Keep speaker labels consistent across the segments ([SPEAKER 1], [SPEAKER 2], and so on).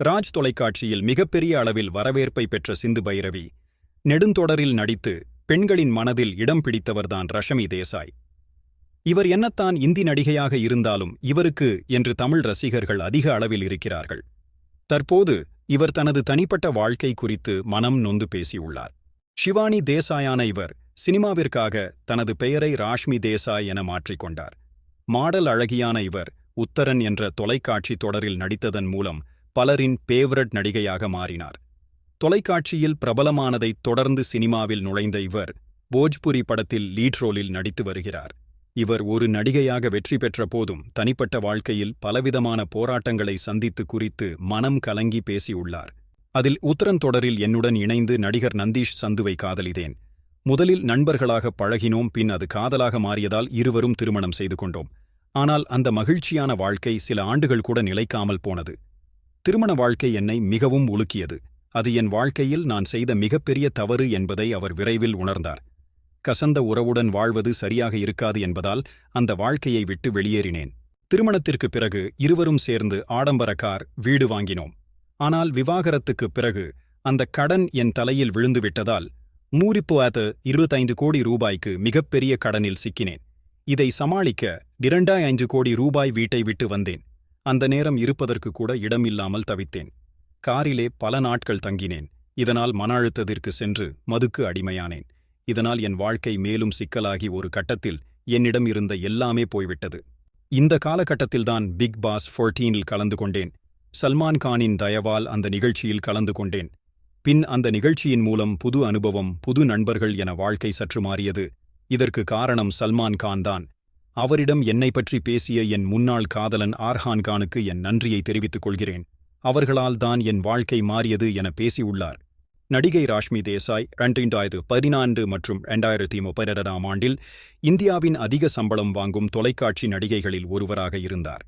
[SPEAKER 1] ராஜ் தொலைக்காட்சியில் மிகப்பெரிய அளவில் வரவேற்பை பெற்ற சிந்து பைரவி நெடுந்தொடரில் நடித்து பெண்களின் மனதில் இடம் பிடித்தவர்தான் ரஷமி தேசாய். இவர் என்னத்தான் இந்தி நடிகையாக இருந்தாலும் இவருக்கு என்று தமிழ் ரசிகர்கள் அதிக அளவில் இருக்கிறார்கள். தற்போது இவர் தனது தனிப்பட்ட வாழ்க்கை குறித்து மனம் நொந்து பேசியுள்ளார். ஷிவானி தேசாயான இவர் சினிமாவிற்காக தனது பெயரை ராஷ்மி தேசாய் என மாற்றிக்கொண்டார் மாடல் அழகியான இவர் உத்தரன் என்ற தொலைக்காட்சி தொடரில் நடித்ததன் மூலம் பலரின் பேவரட் நடிகையாக மாறினார். தொலைக்காட்சியில் பிரபலமானதைத் தொடர்ந்து சினிமாவில் நுழைந்த இவர் போஜ்புரி படத்தில் லீட் ரோலில் நடித்து வருகிறார். இவர் ஒரு நடிகையாக வெற்றி பெற்ற போதும் தனிப்பட்ட வாழ்க்கையில் பலவிதமான போராட்டங்களை சந்தித்து குறித்து மனம் கலங்கி பேசியுள்ளார். அதில் உத்தரன் தொடரில் என்னுடன் இணைந்து நடிகர் நந்தீஷ் சந்துவை காதலிதேன் முதலில் நண்பர்களாக பழகினோம் பின் அது காதலாக மாறியதால் இருவரும் திருமணம் செய்து கொண்டோம். ஆனால் அந்த மகிழ்ச்சியான வாழ்க்கை சில ஆண்டுகள் கூட நிலைக்காமல் போனது. திருமண வாழ்க்கை என்னை மிகவும் உலுக்கியது. அது என் வாழ்க்கையில் நான் செய்த மிகப்பெரிய தவறு என்பதை அவர் விரைவில் உணர்ந்தார். கசந்த உறவுடன் வாழ்வது சரியாக இருக்காது என்பதால் அந்த வாழ்க்கையை விட்டு வெளியேறினேன். திருமணத்திற்குப் பிறகு இருவரும் சேர்ந்து ஆடம்பர கார் வீடு வாங்கினோம். ஆனால் விவாகரத்துக்குப் பிறகு அந்த கடன் என் தலையில் விழுந்துவிட்டதால் மூரிப்பு இருபத்தைந்து கோடி ரூபாய்க்கு மிகப்பெரிய கடனில் சிக்கினேன். இதை சமாளிக்க இரண்டாய் ஐந்து கோடி ரூபாய் வீட்டை விட்டு வந்தேன். அந்த நேரம் இருப்பதற்கு கூட இடமில்லாமல் தவித்தேன். காரிலே பல நாட்கள் தங்கினேன். இதனால் மன அழுத்தத்திற்கு சென்று மதுக்கு அடிமையானேன். இதனால் என் வாழ்க்கை மேலும் சிக்கலாகி ஒரு கட்டத்தில் என்னிடம் இருந்த எல்லாமே போய்விட்டது. இந்த காலகட்டத்தில்தான் பிக் பாஸ் 14இல் கலந்து கொண்டேன். சல்மான் கானின் தயவால் அந்த நிகழ்ச்சியில் கலந்து கொண்டேன். பின் அந்த நிகழ்ச்சியின் மூலம் புது அனுபவம் புது நண்பர்கள் என வாழ்க்கை சற்று மாறியது. இதற்கு காரணம் சல்மான் கான் தான். அவரிடம் என்னை பற்றி பேசிய என் முன்னாள் காதலன் ஆர்ஹான் கானுக்கு என் நன்றியை தெரிவித்துக் கொள்கிறேன். அவர்களால் தான் என் வாழ்க்கை மாறியது என பேசியுள்ளார். நடிகை ராஷ்மி தேசாய் இரண்டாயிரத்து பதினான்கு மற்றும் இரண்டாயிரத்தி முப்பதாம் ஆண்டில் இந்தியாவின் அதிக சம்பளம் வாங்கும் தொலைக்காட்சி நடிகைகளில் ஒருவராக இருந்தார்.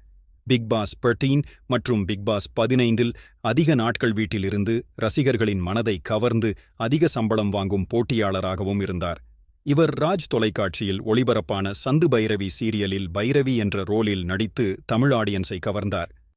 [SPEAKER 1] பிக் பாஸ் 13 மற்றும் பிக் பாஸ் பதினைந்தில் அதிக நாட்கள் வீட்டிலிருந்து ரசிகர்களின் மனதை கவர்ந்து அதிக சம்பளம் வாங்கும் போட்டியாளராகவும் இருந்தார். இவர் ராஜ் தொலைக்காட்சியில் ஒளிபரப்பான சந்து பைரவி சீரியலில் பைரவி என்ற ரோலில் நடித்து தமிழ் ஆடியன்ஸை கவர்ந்தார்.